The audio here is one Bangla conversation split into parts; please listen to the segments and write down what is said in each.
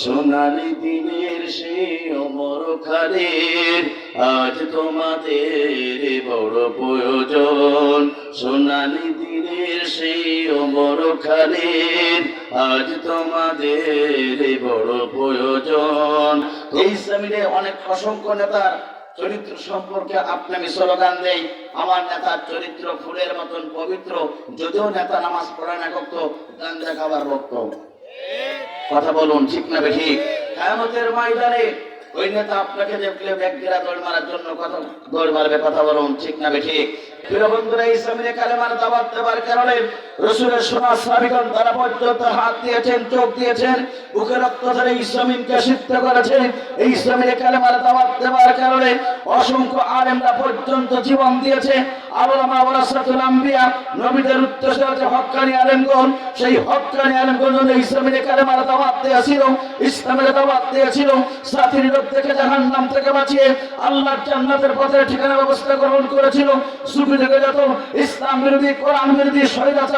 সোনালি দিনের সেই অমর খালের, আজ তোমাদের বড় প্রয়োজন। সোনালি দিনের সেই অমর খালের, আজ তোমাদের বড় প্রয়োজন। এই ইসলামীরে অনেক অসংখ্য নেতার চরিত্র সম্পর্কে আপনি আমি স্লোগান দেই। আমার নেতার চরিত্র ফুলের মতন পবিত্র, যদিও নেতা নামাজ পড়ে না করতো গাঞ্জা খাবার রক্ত। কথা বলুন ঠিক না ঠিক কায়ামতের ময়দানে ওই নেতা আপনাকে দেখলে ব্যক্তিরা দৌড় মারার জন্য কথা দৌড় মারবে কথা বলুন, ঠিক না ঠিক বন্ধুরা কালেমার দাবাত কারণে রসুলের সোনা সাবিগণ তারা পর্যন্ত হাত দিয়েছেন, চোখ দিয়েছেন, বুকে রক্ত ধরে ইসলামিনকে সিদ্ধ করেছেন। এই কালেমার দাবাত কারণে অসংখ্য আলেমরা পর্যন্ত জীবন দিয়েছে। আল্লামা ওয়ারাসাতুল আম্বিয়া, নবীদের উদ্দেশ্যে যে হক্কানি আলেমগণ, সেই ইসলামের কালেমার দিয়েছিল, ইসলামের সাথীর লোক থেকে থেকে বাঁচিয়ে জান্নাতের পথে ঠিকানা ব্যবস্থা গ্রহণ করেছিল। সুফি থেকে যত ইসলাম বিরোধী, কোরআন বিরোধী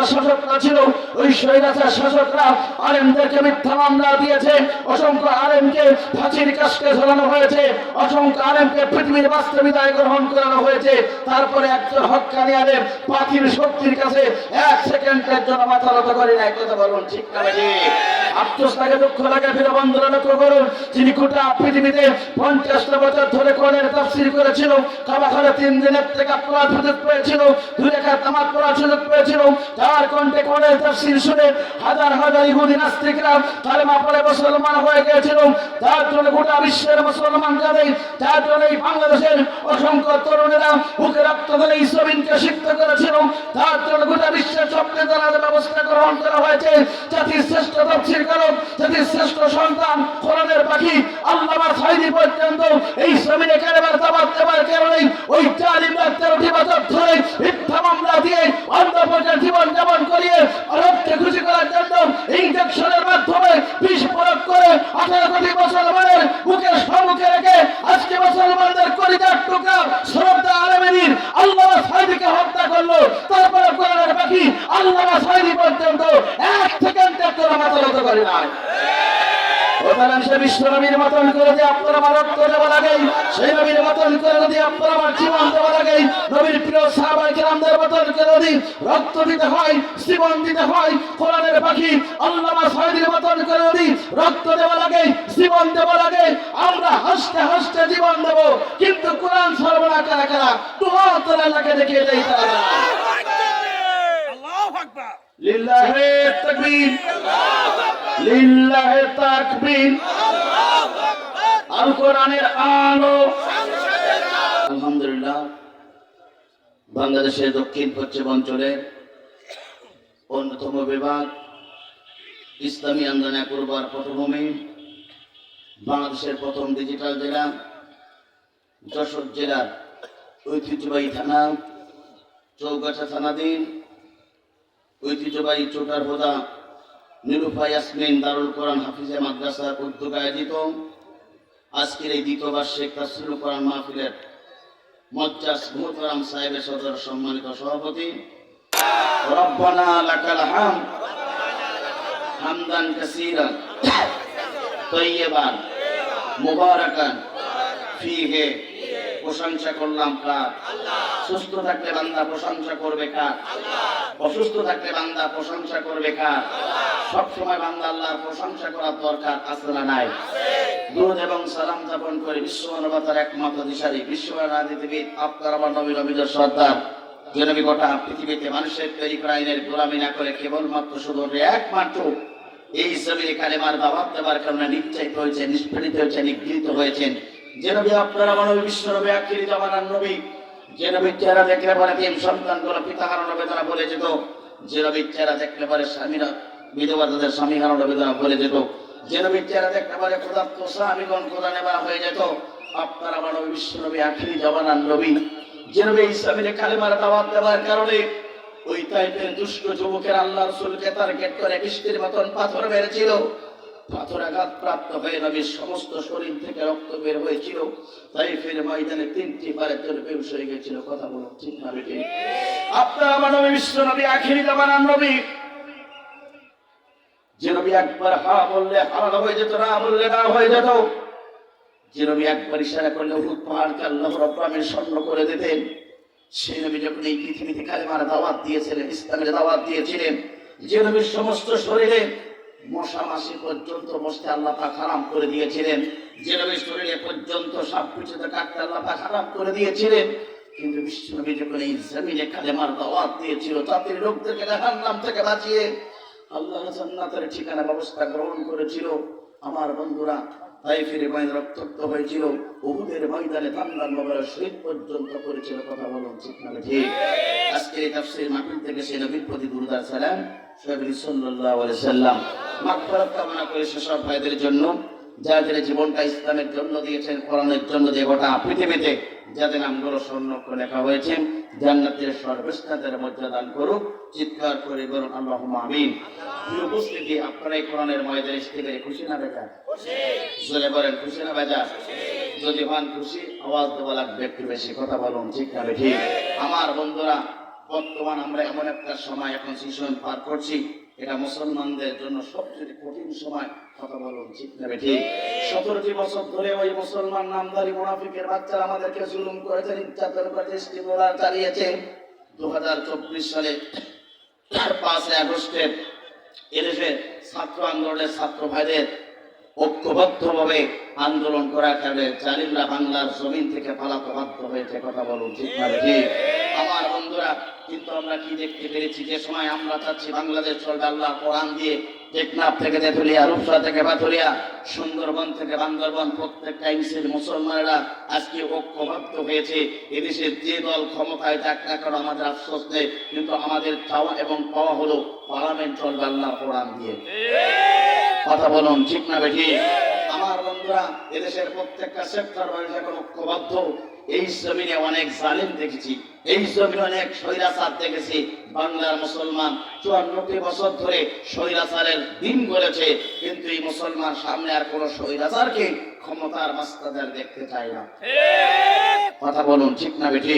শাসকরা ছিল, ওই শাসকরা আলেমদেরকে মিথ্যা মামলা দিয়েছে। অসংখ্য আলেমকে ফাঁসির ঝোলানো হয়েছে। অসংখ্য আলেমকে পৃথিবীর বাস্তবিতায় গ্রহণ করানো হয়েছে। তারপরে একজন হক্কানি আলেম পাখির শক্তির কাছে এক সেকেন্ডের জন্য মাথা করে না কথা বলুন, ঠিক না দুঃখ লাগে ফিরে বন্ধুরা লক্ষ্য করুন, যিনি গোটা পৃথিবীতে পঞ্চাশটা বছর ধরে কোরআনের তাফসীর করেছিল, কাবাখানে তিন দিনের থেকে পড়ার সুযোগ পেয়েছিল দুই রেখা তামাক পড়ার সুযোগ পেয়েছিল তার কণ্ঠে কোরআনের তাফসীর শুনে হাজার হাজার ইহুদি নাস্তিকরা কালেমা পড়ে মুসলমান হয়ে গিয়েছিল তার জন্য গোটা বিশ্বের মুসলমান কাঁদে তার জন্য এই বাংলাদেশের অসংখ্য তরুণেরা বুকে রক্ত ধরে ইসলামিনকে শিক্ষিত করেছিল তার জন্য গোটা বিশ্বের স্বপ্নে জানার ব্যবস্থা গ্রহণ করা হয়েছে। জাতির শ্রেষ্ঠ তফসির করো জাতির শ্রেষ্ঠ সন্তান, কোরআনের পাখি আল্লামা সাইদি পর্যন্ত এই শ্রমিনে কারবার দাবাত দেওয়ার কারণে ওই জালিমরা তেরোটি বছর ধরে মিথ্যা মামলা দিয়ে অন্ধ পর্যায়ে জীবন যাপন করিয়ে ভারতকে খুশি করার জন্য ইঞ্জেকশনের মাধ্যমে বিষ প্রয়োগ করে আঠারো কোটি মুসলমানের বুকের সম্মুখে রেখে আজকে মুসলমানদের কলিজার টুকরা শ্রদ্ধা আলমেনির আল্লামা সাইদিকে হত্যা করল তারপরে কোরআনের পাখি আল্লামা সাইদি পর্যন্ত এক সেকেন্ডের জন্য মাথা নত করে নাই সে মতন করে দিয়ে আপনার আমার রক্ত দেওয়া লাগে সেই নবীর মতন করে যদি আপনার আমার জীবন দেওয়া লাগে নবীর প্রিয় সাহাবাই কিরামদের মতন করে যদি রক্ত দিতে হয় জীবন দিতে হয় কোরআনের পাখি আল্লামা সাইদির মতন করে যদি রক্ত দেওয়া লাগে জীবন দেওয়া লাগে আমরা হাসতে হাসতে জীবন দেব। কিন্তু কোরআন সর্বনা কারা কারা? দোয়া তোলা লাগে দেখিয়ে দেয় তারা। আল্লাহু আকবার। লিল্লাহে তাকবীর। লিল্লাহে তাকবীর। আল কোরআনের আলো। আলহামদুলিল্লাহ, বাংলাদেশের দক্ষিণ পশ্চিম অঞ্চলের অন্যতম বিভাগ ইসলামী আন্দোলনে করবার পটভূমি, বাংলাদেশের প্রথম ডিজিটাল জেলা, যশোর জেলার ঐতিহ্যবাহী থানা, চৌগাছা থানাধীন ঐতিহ্যবাহী চোটার হোদা নিরুফা ইয়াসমিন দারুল কোরআন হাফিজে মাদ্রাসার উদ্যোগে আয়োজিত আজকের এই দ্বিতীয় বার্ষিক তাসরুল কোরআন মাহফিলের মজ্জাস মুহতারাম সাহেবের সদর সম্মানিত সভাপতি। রব্বানা লাকাল হাম হামদান কাসীরান। তৈয়বান। মুবারাকান। ফিহে। প্রশংসা করলাম কার? সুস্থ থাকলে বান্দা প্রশংসা করবে কার? অসুস্থ থাকলে বান্দা প্রশংসা করবে কার? সব সময় বান্দা আল্লাহর প্রশংসা করার দরকার আছে না নাই? দুরুদ এবং সালাম যাপন করে বিশ্ব মানবতার একমাত্র দিশারি, বিশ্ব রাজনীতিবিদ আপনার আমার নবী নবীদের সর্দার। যে নবী গোটা পৃথিবীতে মানুষের তৈরি গোলামি না করে কেবলমাত্র শুধু একমাত্র এই জমির কালেমার দাবাব দেওয়ার কারণে নির্যাতিত হয়েছে নিষ্পীড়িত হয়েছে নিগৃহীত হয়েছেন। যে নবী আপনার আমার নবী, বিশ্ব নবী আখিরি জামানার নবী, যে নবীর চেহারা দেখলে পরে তিন সন্তানগুলো পিতা হারানো বেদনা বলে যেত, যে নবীর চেহারা দেখলে পরে স্বামীরা বিধবা তাদের স্বামী হারানো বেদনা বলে যেত। যে নবীর চেহারা দেখলে পরে ক্ষুধার্ত স্বামীগণ ক্ষুধা নেওয়া হয়ে যেত। আপনার আমার নবী বিশ্ব নবী, আখিরি জামানার নবী। যে নবী ইসলামের কালেমার দাওয়াত দেওয়ার কারণে ওই টাইপের দুষ্ট যুবকের আল্লাহ রসুলকে তার গেট করে বৃষ্টির মতন পাথর মেরেছিল। পাথর আঘাত প্রাপ্ত হয়ে নবীর সমস্ত শরীর থেকে রক্ত বের হয়েছিল। তাই ফের ময়দানে তিনটি বারের জন্য বেউস হয়ে গেছিল, কথা বলো ঠিক না আপনার আমার নবী বিশ্ব নবী, আখিরি জামানার নবী। যে একবার হা বললে হারানো হয়ে যেত, না বললে না হয়ে যেত। যে একবার ইশারা করলে উহুদ পাহাড়কে আল্লাহ রব্বামের স্বর্ণ করে দিতেন। সেই নবী যখন এই পৃথিবীতে কালেমার দাওয়াত দিয়েছিলেন, ইসলামের দাওয়াত দিয়েছিলেন, যে নবীর সমস্ত শরীরে মশা মাসি পর্যন্ত বসতে আল্লাহ পাক হারাম করে দিয়েছিলেন। যে নবীর শরীরে পর্যন্ত সব কিছুতে কাটতে আল্লাহ পাক হারাম করে দিয়েছিলেন। কিন্তু বিশ্ব নবী যখন এই জমিনে কালেমার দাওয়াত দিয়েছিল তাদের লোকদেরকে জাহান্নাম থেকে বাঁচিয়ে আল্লাহ জান্নাতের ঠিকানা, ব্যবস্থা গ্রহণ করেছিল। আমার বন্ধুরা তাই ফিরে ময়দান রক্তাক্ত হয়েছিল। উহুদের ময়দানে তান্দার নগর শহীদ পর্যন্ত করেছিল, কথা বলুন ঠিক না ঠিক আজকে এই তাফসীর মাহফিল থেকে সেই নবীর প্রতি দুরুদার সালাম। সাহেব সাল্লাল্লাহু আলাইহি সাল্লাম মাগফিরাত কামনা করে সেসব ভাইদের জন্য, যাদের জীবনটা ইসলামের জন্য দিয়েছেন, কোরআনের জন্য দিয়ে গোটা পৃথিবীতে যাদের নামগুলো স্বর্ণ লেখা হয়েছে জান্নাতের সর্বস্থানের মর্যাদা দান করুক চিৎকার করে বলুন আল্লাহ আমিন। উপস্থিতি আপনারা এই কোরআনের ময়দানে থেকে খুশি না বেকার? জোরে বলেন খুশি না বেজা? যদি হন খুশি আওয়াজ দেওয়া লাগবে একটু বেশি কথা বলুন ঠিক না ঠিক। আমার বন্ধুরা বর্তমান আমরা এমন একটা সময় এখন সিজন পার করছি এটা মুসলমানদের জন্য সবচেয়ে কঠিন সময় কথা বলুন, ঠিক না ঠিক? সতেরোটি বছর ধরে ওই মুসলমান নামদারি মোনাফিকের বাচ্চারা আমাদেরকে জুলুম করেছেন নির্যাতন করেছে স্টিমোলার চালিয়েছে। দু হাজার চব্বিশ সালে পাঁচ আগস্টের এদেশে ছাত্র আন্দোলনের ছাত্র ভাইদের ঐক্যবদ্ধভাবে আন্দোলন করার কারণে জালিমরা বাংলার জমিন থেকে পালাতে বাধ্য হয়েছে কথা বলুন, ঠিক ঠিক আমার বন্ধুরা, কিন্তু আমরা কি দেখতে পেরেছি? যে সময় আমরা চাচ্ছি বাংলাদেশ চলবে কোরআন দিয়ে টেকনাফ থেকে তেতুলিয়া রূপসা থেকে বাথুলিয়া সুন্দরবন থেকে বান্দরবন, প্রত্যেকটা ইঞ্চের মুসলমানেরা আজকে ঐক্যবদ্ধ হয়েছে। এদেশের যে দল ক্ষমতায় যাক না কেন আমাদের আফসোস নেই, কিন্তু আমাদের চাওয়া এবং পাওয়া হলো পার্লামেন্ট চলবে কোরআন দিয়ে। কথা বলুন ঠিক না বেঠি আমার বন্ধুরা এদেশের প্রত্যেকটা সেক্টর রয়েছে এখন ঐক্যবদ্ধ এই জমিনে অনেক জালিম দেখেছি। এই জমিনে অনেক স্বৈরাচার দেখেছি। বাংলার মুসলমান চুয়ান্নটি বছর ধরে স্বৈরাচারের দিন গড়েছে কিন্তু এই মুসলমান সামনে আর কোন স্বৈরাচারকে ক্ষমতার মাস্তাদের দেখতে চায় না। কথা বলুন ঠিক না বেঠি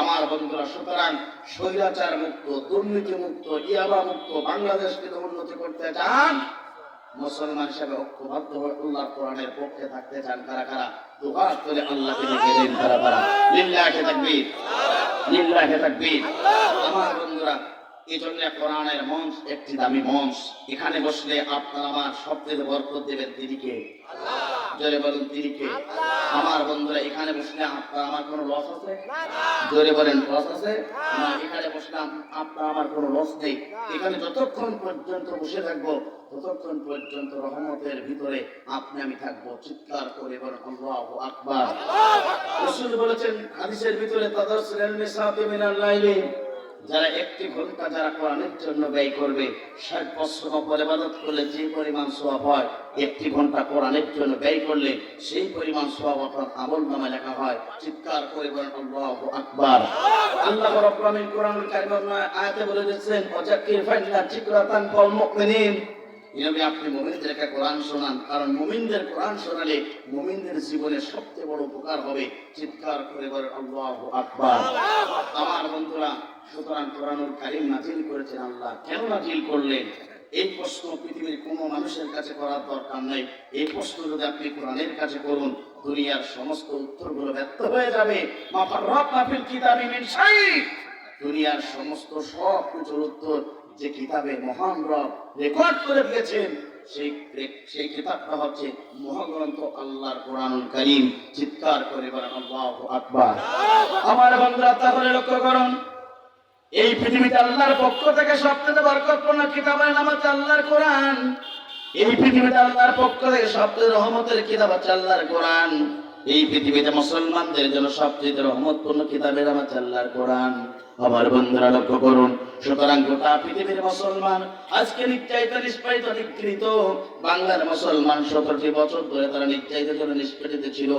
আমার বন্ধুরা সুতরাং স্বৈরাচার মুক্ত দুর্নীতি মুক্ত ইয়াবা মুক্ত বাংলাদেশকে তো উন্নতি করতে চান মুসলমান হিসেবে ঐক্যবদ্ধ হয়ে আল্লাহর কোরআনের পক্ষে থাকতে চান কারা কারা? দুহাত করে আল্লাহকে দেখে দিন কারা কারা? তাকবীর। তাকবীর। আমার বন্ধুরা এই জন্য কোরআনের মঞ্চ একটি দামি মঞ্চ। এখানে বসলে আপনার আমার সবচেয়ে বরকত দেবেন তিনিকে জোরে বলুন তিনিকে আমার বন্ধুরা, এখানে বসলে আপনার আমার কোনো লস আছে? জোরে বলেন লস আছে? এখানে বসলাম আপনার আমার কোনো লস নেই। এখানে যতক্ষণ পর্যন্ত বসে থাকব ততক্ষণ পর্যন্ত রহমতের ভিতরে আপনি আমি থাকব। চিৎকার করে বলেন আল্লাহু আকবার। রাসূল বলেছেন হাদিসের ভিতরে তাদারসুল মিনাল লাইলি যারা একটি ঘণ্টা যারা কোরআনের জন্য ব্যয় করবে ষাট বছর পর ইবাদত করলে যে পরিমাণ সওয়াব হয় একটি ঘণ্টা কোরআনের জন্য ব্যয় করলে সেই পরিমাণ সওয়াব আপনার আমল নামে লেখা হয়। চিৎকার করে বলেন আল্লাহু আকবার। আল্লাহ কোরআনুল কারীমের আয়াতে বলে দিয়েছেন ওয়াজাক্কির ফাইন্না যিকরাতান ফাল মুমিনিন। এভাবে আপনি মুমিনদেরকে কোরআন শোনান। কারণ মুমিনদের কোরআন শোনালে মুমিনদের জীবনে সবচেয়ে বড় উপকার হবে চিৎকার করে বলেন, আল্লাহু আকবার। আমার বন্ধুরা, সুতরাং কোরআনুল কারীম নাজিল করেছেন আল্লাহ। কেন নাজিল করলেন? এই প্রশ্ন পৃথিবীর কোনো মানুষের কাছে করার দরকার নেই। এই প্রশ্ন যদি আপনি কোরআনের কাছে করুন, দুনিয়ার সমস্ত উত্তরগুলো ব্যর্থ হয়ে যাবে। মাফাররাত মাফিল কিতাবি মিন দুনিয়ার সমস্ত সব কিছুর উত্তর যে কিতাবে মহান রব রেকর্ড করে দিয়েছেন, সেই সেই কিতাবটা হচ্ছে মহাগ্রন্থ আল্লাহর কোরআনুল কারীম। চিৎকার করে বলেন, আল্লাহু আকবার। আমার বান্দা তাহলে লক্ষ্য করুন, এই পৃথিবীতে আল্লাহর পক্ষ থেকে সবচেয়ে বরকতপূর্ণ কিতাবের নাম হচ্ছে আল্লাহর কোরআন। এই পৃথিবীতে আল্লাহর পক্ষ থেকে সবচেয়ে রহমতের কিতাব হচ্ছে আল্লাহর কোরআন। এই পৃথিবীতে মুসলমানদের জন্য সবচেয়ে রহমতপূর্ণ কিতাবের নাম হচ্ছে আল্লাহর কোরআন। আমার বন্ধুরা লক্ষ্য করুন। সুতরাং গোটা পৃথিবীর মুসলমান আজকে নির্যাতিত নিষ্পাদিত নিগৃহীত বাংলার মুসলমান সতেরোটি বছর ধরে তারা নির্যাতিত জন্য নিষ্পেষিত ছিল।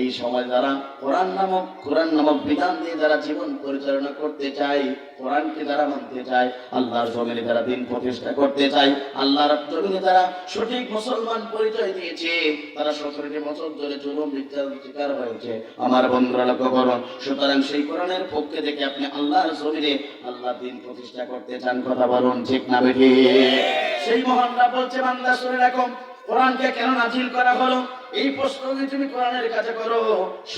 এই সময় যারা কোরআন নামক কোরআন নামক বিধান দিয়ে যারা জীবন পরিচালনা করতে চায়, কোরআনকে যারা মানতে চায়, আল্লাহর জমিনে যারা দিন প্রতিষ্ঠা করতে চায়, আল্লাহর জমিনে যারা সঠিক মুসলমান পরিচয় দিয়েছে, তারা সতেরোটি বছর ধরে জুলুম নির্যাতন শিকার হয়েছে। আমার বন্ধুরা লক্ষ্য করুন। সুতরাং সেই কোরআনের পক্ষে থেকে আপনি আল্লাহ আল্লাহর জমিনে আল্লাহ দিন প্রতিষ্ঠা করতে চান, কথা বলুন ঠিক না বেঠি? সেই মহানরা বলছে, বান্দা, শুনে রাখো, কোরআনকে কেন নাজিল করা হলো? এই প্রশ্ন তুমি কোরআনের কাছে করো,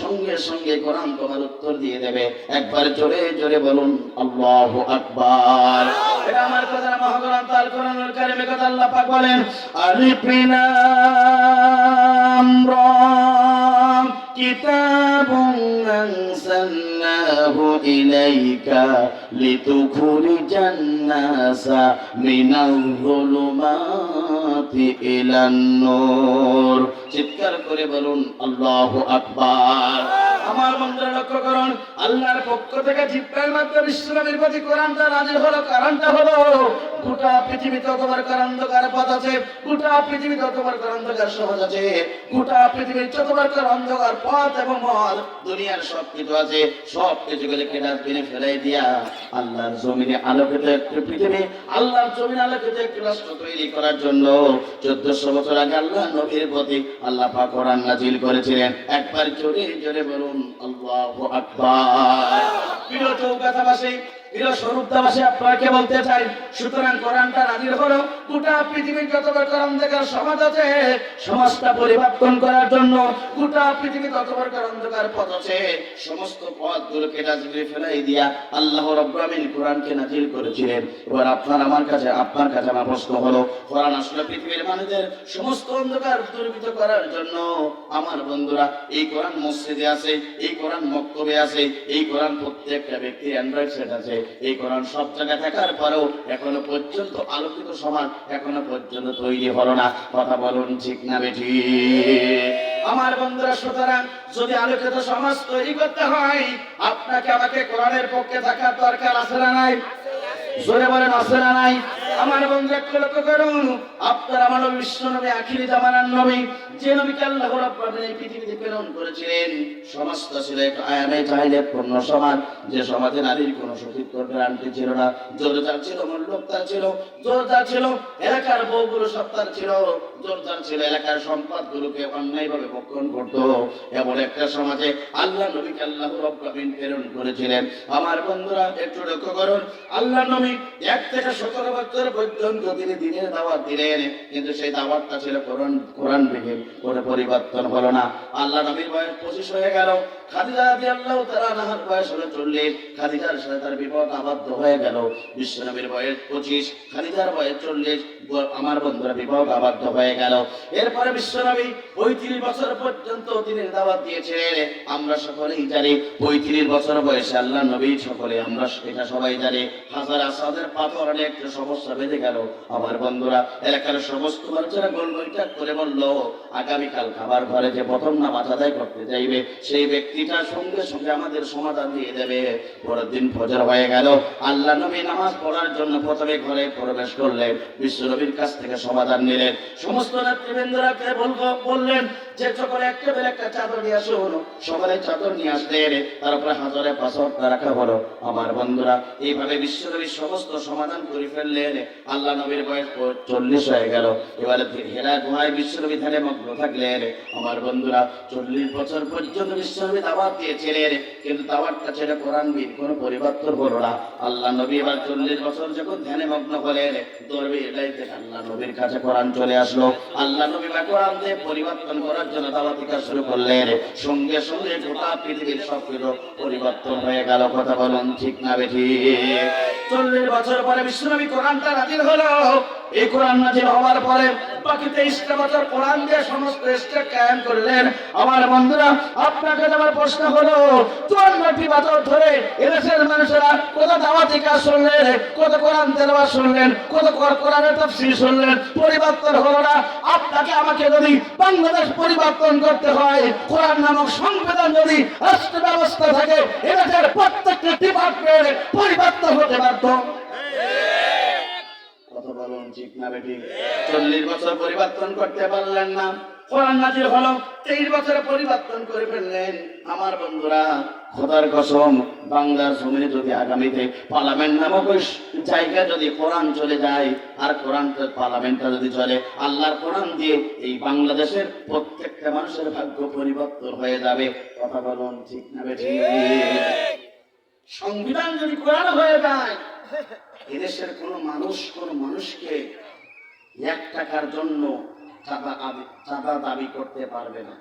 সঙ্গে সঙ্গে কোরআন তোমার উত্তর দিয়ে দেবে। একবার জোরে জোরে বলুন, আল্লাহ আকবার। এটা আমার কথা না মহাগ্রন্থ তার কোরআনের কারিমে কথা আল্লাহ পাক বলেন আলিফিনাম রা। كتاب أنزلناه إليك لتخرج الناس من الظلمات إلى النور চিৎকার করে বলুন আল্লাহ আকবার আমার বন্ধুরা লক্ষ্য করুন আল্লাহর পক্ষ থেকে জিব্রাইল মাধ্যমে ইসলামের প্রতি কোরআনটা নাজিল হলো কারণটা হলো গোটা পৃথিবীতে তোমার অন্ধকার পথ আছে গোটা পৃথিবীতে তোমার অন্ধকার সমাজ আছে গোটা পৃথিবীর যতবার অন্ধকার পথ এবং মল দুনিয়ার সব কিছু আছে সব কিছু গুলোকে ডাস্টবিনে ফেলাই দিয়া আল্লাহর জমিনে আলোকিত একটি পৃথিবী, আল্লাহর জমিনে আলোকিত একটি রাষ্ট্র তৈরি করার জন্য চোদ্দশো বছর আগে আল্লাহ নবীর প্রতি আল্লাহ পাক কোরআন নাজিল করেছিলেন। একবার জোরে জোরে বলুন, আল্লাহ আকবার। প্রিয় চৌকাথাবাসী নাজির পৃথিবীর কোরআনকে নাজিল করেছিলেন। এবার আপনার আমার কাছে, আপনার কাছে আমার প্রশ্ন হলো, কোরআন আসলে পৃথিবীর মানুষদের সমস্ত অন্ধকার দূরীভূত করার জন্য আমার বন্ধুরা, এই কোরআন মসজিদে আছে, এই কোরআন মক্তবে আছে, এই কোরআন প্রত্যেকটা ব্যক্তির অ্যান্ড্রয়েড সেট আছে। এই কোরআন সব জায়গায় থাকার পরেও এখনও পর্যন্ত আলোকিত সমাজ এখনও পর্যন্ত তৈরি হলো না। কথা বলুন ঠিক না বেঠি? আমার বন্ধুরা, সুতরাং যদি আলোকিত সমাজ তৈরি করতে হয়, আপনাকে আমাকে কোরআনের পক্ষে থাকার দরকার আছে না নাই? জোরে বলেন আছে নাই। আমার বন্ধু, একটু লক্ষ্য করুন। আপনার আমার বিশ্ব নবী, আখিরি জামানার নবী, যে নবীকে আল্লাহ রাব্বুল এই পৃথিবীতে প্রেরণ করেছিলেন সমাজটা ছিল এক আয়ামে চাইলে পূর্ণ সমাজ। যে সমাজে নারীর কোনো সতীত্ব গ্রান্তি ছিল না। জোরদার ছিল মূল্যতার ছিল, জোরদার ছিল, এলাকার বউগুলো সত্তার ছিল। জোরদার ছিল, এলাকার সম্পদগুলোকে অন্যায়ভাবে ভক্ষণ করত। এমন একটা সমাজে আল্লাহ নবীকে আল্লাহ রাব্বুল প্রেরণ করেছিলেন। আমার বন্ধুরা, একটু লক্ষ্য করুন, আল্লাহ নবী এক থেকে সতেরো বছর পর্যন্ত তিনি দিনের দাওয়াত দিলেন, কিন্তু সেই দাওয়াতটা ছিল কোরআন কোরআন বিহীন কোনো পরিবর্তন হলো না। আল্লাহ নবীর বয়স পঁচিশ হয়ে গেল আমার সকলেই জানি পঁয়ত্রিশ বছর বয়সে আল্লাহ নবী সকলে, আমরা এটা সবাই জানি। হাজার আসাদের পাথর অনেক সমস্যা বেঁধে গেল। আমার বন্ধুরা, এলাকার সমস্ত মানুষেরা গোল বৈঠক করে বলল, আগামীকাল খাবার ঘরে যে প্রথম নামাজ আদায় করতে যাইবে, সেই ব্যক্তিটা সঙ্গে সঙ্গে আমাদের সমাধান দিয়ে দেবে। পরের দিন ফজর হয়ে গেল। আল্লাহ নবী নামাজ পড়ার জন্য প্রথমে ঘরে প্রবেশ করলেন। বিশ্ব নবীর কাছ থেকে সমাধান নিলেন। সমস্ত নেতৃবৃন্দরাকে বললেন, যে একটা বেলা একটা চাদর নিয়ে সকলে চাদর নিয়ে হাজারে রাখা হলো। আমার বন্ধুরা, এইভাবে বিশ্ব নবীর সমস্ত সমাধান করে ফেললেন। আল্লাহ নবীর বয়স চল্লিশ হয়ে গেল। এবারে হেরা গুহায় বিশ্ব নবী ধ্যানে মগ্ন থাকলেন। আমার বন্ধুরা, চল্লিশ বছর পর্যন্ত বিশ্ব নবী দাওয়াত দিয়েছিলেন, কিন্তু দাওয়াতটা ছেড়ে কোরআন বিল কোনো পরিবর্তন হলো না। আল্লাহ নবী এবার চল্লিশ বছর যখন ধ্যানে মগ্ন হলেন, দরবে এটাই আল্লাহ নবীর কাছে কোরআন চলে আসলো। আল্লাহ নবী বা কোরআন দিয়ে পরিবর্তন করার জন্য দাওয়াতি কাজ শুরু করলেন। সঙ্গে সঙ্গে গোটা পৃথিবীর সব কিছু পরিবর্তন হয়ে গেল, কথা বলুন ঠিক না বেঠি? চল্লিশ বছর পরে বিশ্বনবী কোরআনটা নাজিল হলো। এই কোরআন নাজিল হওয়ার পরে বাকি তেইশটা বছর কোরআন দিয়ে সমস্ত স্টেট কায়েম করলেন। আমার বন্ধুরা, আপনাকে আমার প্রশ্ন হলো, চুয়ান্নটি বছর ধরে এদেশের মানুষেরা কত দাওয়াতি কাজ শুনলেন, কত কোরআন তেলাওয়াত শুনলেন, কত কোরআনের তাফসীর শুনলেন, পরিবর্তন হলো না। আপনাকে আমাকে যদি বাংলাদেশ পরিবর্তন করতে হয়, কোরআন নামক সংবিধান যদি রাষ্ট্র ব্যবস্থা থাকে, এদেশের প্রত্যেকটি ডিপার্টমেন্ট পরিবর্তন হতে বাধ্য। ঠিক না বেটি চল্লিশ বছর পরিবর্তন করতে পারলেন না। কোরআন নাজির হলো, তেইশ বছরে পরিবর্তন করে ফেললেন। আমার বন্ধুরা, খোদার কসম, বাংলার জমিনে যদি আগামীতে পার্লামেন্ট নামক জায়গা যদি কোরআন চলে যায়, আর কোরআন পার্লামেন্টটা যদি চলে, আল্লাহর কোরআন দিয়ে এই বাংলাদেশের প্রত্যেকটা মানুষের ভাগ্য পরিবর্তন হয়ে যাবে। কথা বলুন, ঠিক না বেঠিক সংবিধান যদি কোরআন হয়ে যায় এদেশের কোন মানুষ, কোন মানুষকে এক টাকার জন্য চাঁদা দাবি করতে পারবে না।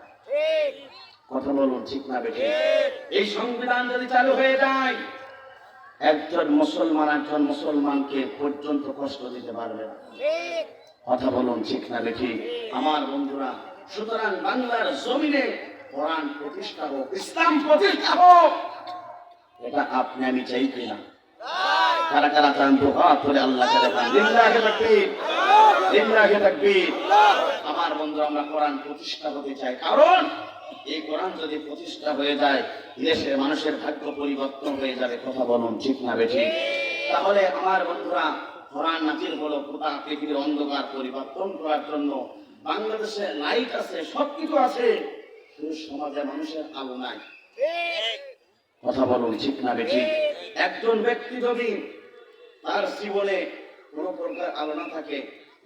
কথা বলুন, ঠিক না বেঠে? এই সংবিধান যদি চালু হয়ে যায়, একজন মুসলমান একজন মুসলমানকে পর্যন্ত কষ্ট দিতে পারবে না। কথা বলুন, ঠিক না বেঠি? আমার বন্ধুরা, সুতরাং বাংলার জমিনে কোরআন প্রতিষ্ঠা হোক, ইসলাম প্রতিষ্ঠা হোক, এটা আপনি আমি চাই কিনা? কারা কারা চান তো হাত ধরে আল্লাহকে দেখান লিল্লাহে তাকবীর। লিল্লাহে তাকবীর। আমার বন্ধু আমরা কোরআন প্রতিষ্ঠা হতে চাই। কারণ এই কোরআন যদি প্রতিষ্ঠা হয়ে যায় দেশের মানুষের ভাগ্য পরিবর্তন হয়ে যাবে। কথা বলুন ঠিক না বেঠি তাহলে আমার বন্ধুরা কোরআন নাজির হলো গোটা পৃথিবীর অন্ধকার পরিবর্তন করার জন্য। বাংলাদেশে লাইট আছে সবকিছু আছে কিন্তু সমাজে মানুষের আলো নাই। কথা বলুন ঠিক না বেঠি একজন ব্যক্তি যদি তার জীবনে কোনো প্রকার আলো না থাকে,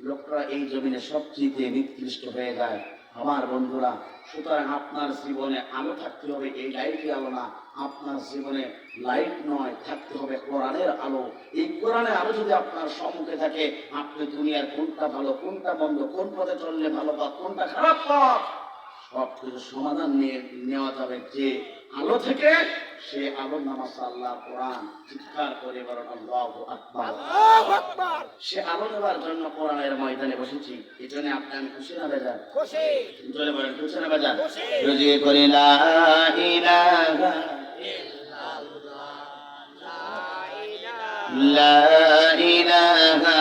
লোকরা এই জমিনে সবচেয়ে নিকৃষ্ট হয়ে যায়। আমার বন্ধুরা, সুতরাং আপনার জীবনে আলো থাকতে হবে, এই লাইটই আলো না। আপনার জীবনে লাইট নয়, থাকতে হবে কোরআনের আলো। এই কোরআনের আলো যদি আপনার সম্মুখে থাকে, আপনি দুনিয়ার কোনটা ভালো, কোনটা বন্ধ কোন পথে চললে ভালো পথ কোনটা খারাপ পথ সব কিছু সমাধান নিয়ে নেওয়া যাবে। যে আলো থেকে সে আমল নামাজ আল্লাহ কোরআন চিৎকার করে আল্লাহু আকবার। সে আমল নেওয়ার জন্য কোরআনের ময়দানে বসেছি। এই জন্য আপনি আমি খুশি না বেজার? খুশি। জোরে বলেন খুশি না লা ইলাহা লা ইলাহা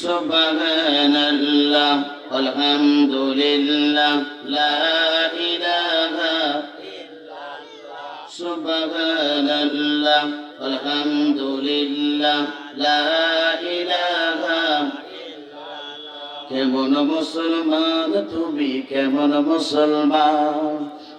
সুবহানাল্লাহ। আলহামদুলিল্লাহ লা ইলাহা سبحان الله والحمد لله لا إله কেমন মুসলমান তুমি কেমন মুসলমান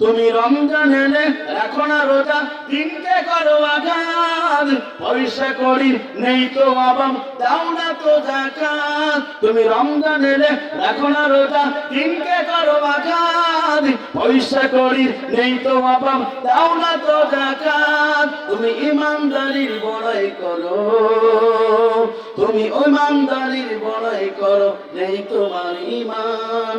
তুমি রমজান এলে রাখো না রোজা, দিনকে করো আঘাত। পয়সা করি, নেই তো আবাম, দাও না তো জাকাত তুমি রমজান এলে রাখো না রোজা, দিনকে করো আঘাত। পয়সা করি, নেই তো আবাম, দাও না তো জাকাত তুমি ইমানদারির বড়াই করো। তুমি ইমানদারির বড়াই করো, নেই তোমার ইমান।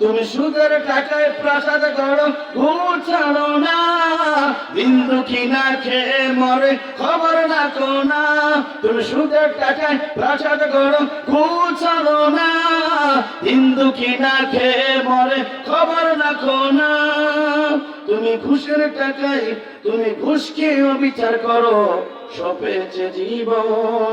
তুমি সুদের টাকায় প্রাসাদ করো ঘুম ছাড়ো না। দিন দুঃখী না খেয়ে মরে খবর না। কোনা তুমি সুদের টাকায় প্রাসাদ করো ঘুম ছাড়ো না। দিন দুঃখী না খেয়ে মরে খবর না। কোনা তুমি ঘুষের টাকায় তুমি ঘুষকে অবিচার করো সপেছে জীবন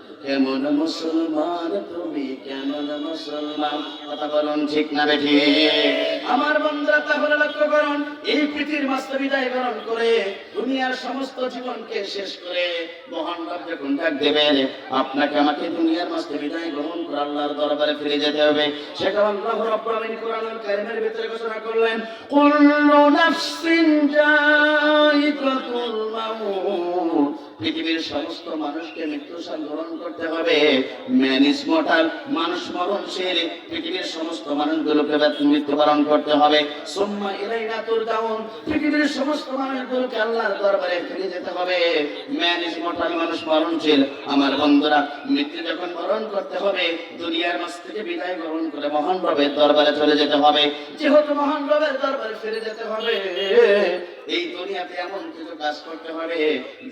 কেমন মুসলমান, তুমি কেমন মুসলমান? কথা বলুন ঠিক না বেঠি আমার বন্ধুরা, তাহলে লক্ষ্য করুন, এই পৃথিবীর মাস্ত বিদায় করে দুনিয়ার সমস্ত জীবনকে শেষ করে মহান রব যখন ডাক দেবেন, আপনাকে আমাকে দুনিয়ার মাস্ত বিদায় গ্রহণ করে আল্লাহর দরবারে ফিরে যেতে হবে। সেটা আল্লাহ রাব্বুল কোরআনুল কারীমের ভিতরে ঘোষণা করলেন, কুল্লু নাফসিন জাইকাতুল মাউত। পৃথিবীর সমস্ত মানুষকে মৃত্যু গ্রহণ করতে হবে। ম্যানিস মর্টাল মানুষ মরণশীল। পৃথিবীর সমস্ত মানুষগুলোকে মৃত্যুবরণ করতে হবে। সোম্মা ইলাইনা পৃথিবীর সমস্ত মানুষগুলোকে আল্লাহর দরবারে ফিরে যেতে হবে। ম্যানিস মর্টাল মানুষ মরণশীল। আমার বন্ধুরা, মৃত্যু যখন বরণ করতে হবে, দুনিয়ার মাছ থেকে বিদায় গ্রহণ করে মহান রবের দরবারে চলে যেতে হবে। যেহেতু মহান রবের দরবারে ফিরে যেতে হবে এই দুনিয়াতে এমন কিছু কাজ করতে হবে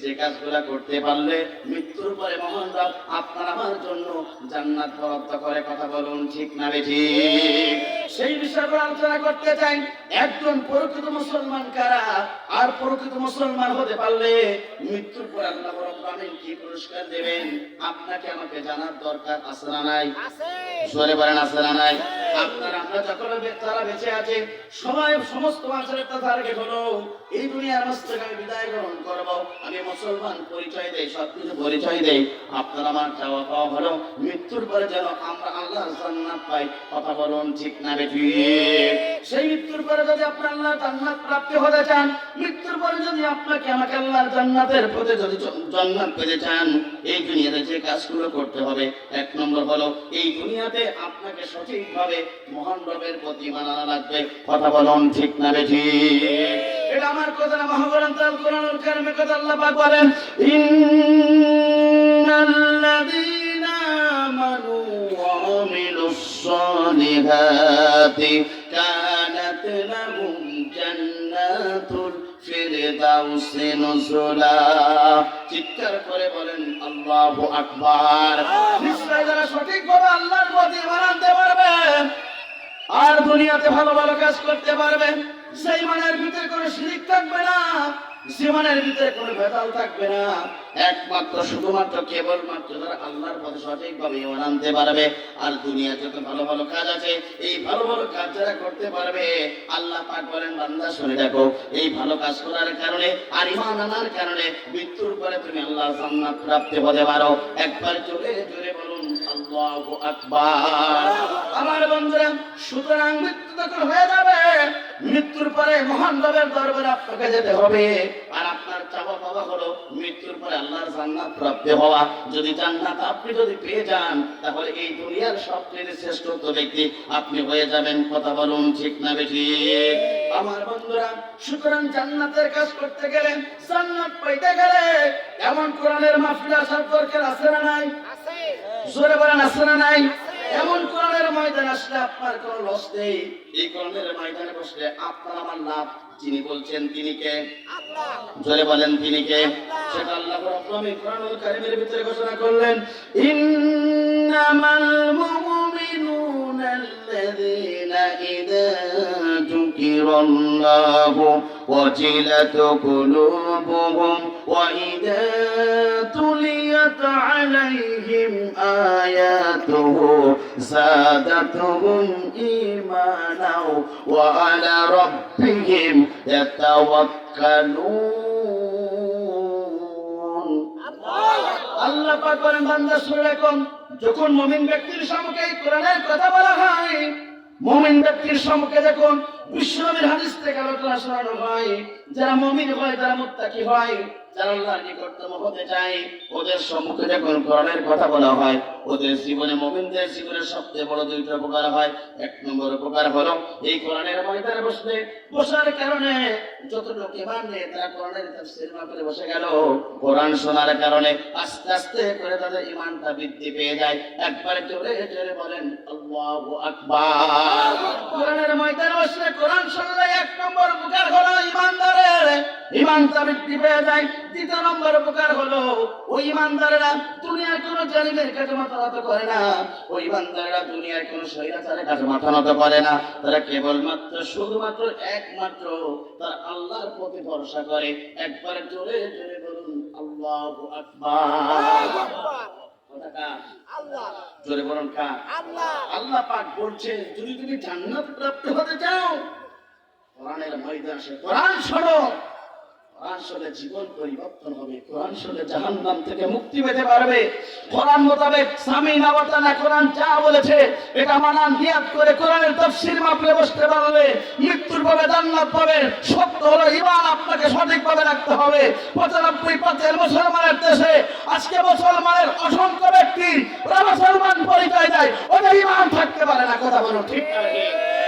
যে কাজগুলা করতে পারলে মৃত্যুর পরে মহান রব আপনার আমার জন্য জান্নাত বরাদ্দ করে কথা বলুন ঠিক না বেঠি সেই বিষয়ে আলোচনা করতে চাই একজন প্রকৃত মুসলমান কারা? আর প্রকৃত মুসলমান হতে পারলে মৃত্যুর পর আল্লাহ রাব্বুল আলামিন কি পুরস্কার দেবেন? আপনাকে আমাকে জানার দরকার আছে না নাই? সরে বলেন আছে না নাই? আপনার আমরা যখন যারা বেঁচে আছে সবাই সমস্ত মানুষের একটা টার্গেট হলো এই দুনিয়ার মাছ আমি বিদায় গ্রহণ করব। আমি মুসলমান, পরিচয় দেই, সবকিছু পরিচয় দেই। আপনার আমার চাওয়া পাওয়া হলো, মৃত্যুর পরে যেন আমরা আল্লাহ জান্নাত পাই। কথা বলুন ঠিক না বেঠি সেই মৃত্যুর পরে যদি আপনার আল্লাহ জান্নাত প্রাপ্তি হতে চান, মৃত্যুর পরে যদি আপনাকে আমাকে আল্লাহর জান্নাতের প্রতি যদি জান্নাত পেতে চান, এই দুনিয়াতে যে কাজগুলো করতে হবে, এক নম্বর হলো, এই দুনিয়াতে আপনাকে সঠিকভাবে মহান রবের প্রতি মানানো লাগবে। কথা বলুন ঠিক না বেঠি এটা আমার কথা মহাগ্রন্থ কোরআনুল কারিমে কথা আল্লাহ পাক বলেন, ইন্নাল্লাযীনা আমানু ওয়া আমিলুস সালিহাতি কানাত লাহুম জান্নাতুল ফিরদাউসি নুজুলা। চিৎকার করে বলেন, আল্লাহু আকবার। নিশ্চয় যারা সঠিকভাবে আল্লাহর প্রতি মানতে পারবে, আর দুনিয়াতে ভালো ভালো কাজ করতে পারবেন ভিতরে কোনো শিরিক থাকবে না জীবনের ভিতরে কোনো ভেদাল থাকবে না। একমাত্র শুধুমাত্র কেবলমাত্র আল্লাহর পথে সঠিকভাবে ইমান আনতে পারবে। আর দুনিয়া যত ভালো ভালো কাজ আছে, এই ভালো ভালো কাজ যারা করতে পারবে, আল্লাহ পাক বলেন, বান্দা, শুনে দেখো, এই ভালো কাজ করার কারণে আর ইমান আনার কারণে মৃত্যুর পরে তুমি আল্লাহ প্রাপ্তি হতে পারো। একবার জোরে জোরে বলুন, আল্লাহু আকবার। আমার বন্ধুরা, সুতরাং মৃত্যু তখন হয়ে যাবে। মৃত্যুর পরে মহান রবের দরবারে আপনাকে যেতে হবে। আর আপনার চাওয়া পাওয়া হলো মৃত্যুর পরে আল্লাহর জান্নাত প্রাপ্তি হওয়া। যদি জান্নাত আপনি যদি পেয়ে যান তাহলে এই দুনিয়ার সবচেয়ে শ্রেষ্ঠত্ব ব্যক্তি আপনি হয়ে যাবেন। কথা বলুন ঠিক না বেশি আমার বন্ধুরা সুতরাং জান্নাতের কাজ করতে গেলে জান্নাত পাইতে গেলে এমন কোরআনের মাহফিল আসার দরকার আছে না নাই? জোরে বলেন আছে না নাই? এমন কোরআনের ময়দান আসলে আপনার কোনো লস নেই। এই কোরআনের ময়দানে বসলে আপনার আমার লাভ। যিনি বলছেন তিনি কে? জোরে বলেন তিনি কে? সেটা আল্লাহ রাব্বুল কোরআনুল কারীমের ভিতরে ঘোষণা করলেন। ইন্নামাল মুমিনুনা আল্লাযীনা ইযা যুকিরাল্লাহু ওয়াজিলাত কুলুবুহুম ওয়া ইযা তুলিয়াত আলাইহিম আয়াতুহু زادتهم إيمانا وعلى ربهم يتوكلون আল্লাহ পাক বলেন বান্দা শুনে রাখুন যখন মুমিন ব্যক্তির সম্মুখে এই কোরআনের কথা বলা হয় মুমিন ব্যক্তির সম্মুখে যখন বিশ্বনবীর হাদিস থেকে আলোচনা শোনানো হয় যারা মুমিন হয় যারা মুত্তাকি হয় যারা আল্লাহর নিকটতম হতে চায় ওদের সম্মুখে যখন কোরআনের কথা বলা হয় ওদের জীবনে মুমিনদের জীবনের সবচেয়ে বড় দুইটা উপকার হয়। এক নম্বর উপকার হলো এই কোরআনের ময়দানে বসলে, বসার কারণে যত লোক ইমান নিয়ে তারা কোরআনের তাফসীর মাহফিলে বসে গেল, কোরআন শোনার কারণে আস্তে আস্তে করে তাদের ইমানটা বৃদ্ধি পেয়ে যায়। একবারে জোরে জোরে বলেন, আল্লাহু আকবার। কোরআনের ময়দানে বসলে কোরআন শুনলে এক নম্বর উপকার হলো ইমানদারের ইমানটা বৃদ্ধি পেয়ে যায়। দ্বিতীয় নম্বর উপকার হলো, ওই ইমানদারেরা দুনিয়ার কোনো জালিমের কাছে মাথা নত করে না। ওই ইমানদারেরা দুনিয়ার কোনো স্বৈরাচারের কাছে মাথা নত করে না। তারা কেবলমাত্র শুধুমাত্র একমাত্র তার আল্লাহর প্রতি ভরসা করে। একবার জোরে জোরে বলুন আল্লাহু আকবার। জোরে বলুন কার? আল্লাহ। পাক বলছেন যদি তুমি জান্নাত প্রাপ্ত হতে চাও কোরআনের ময়দানে কোরআন শোনো। কোরআন শুনলে জীবন পরিবর্তন রাখতে হবে। পঁচানব্বই মুসলমানের দেশে আজকে মুসলমানের অসংখ্য ব্যক্তি মুসলমান পরিচয় দেয়, ওদের ইমান থাকতে পারে না, কথা বলো ঠিক ঠিক?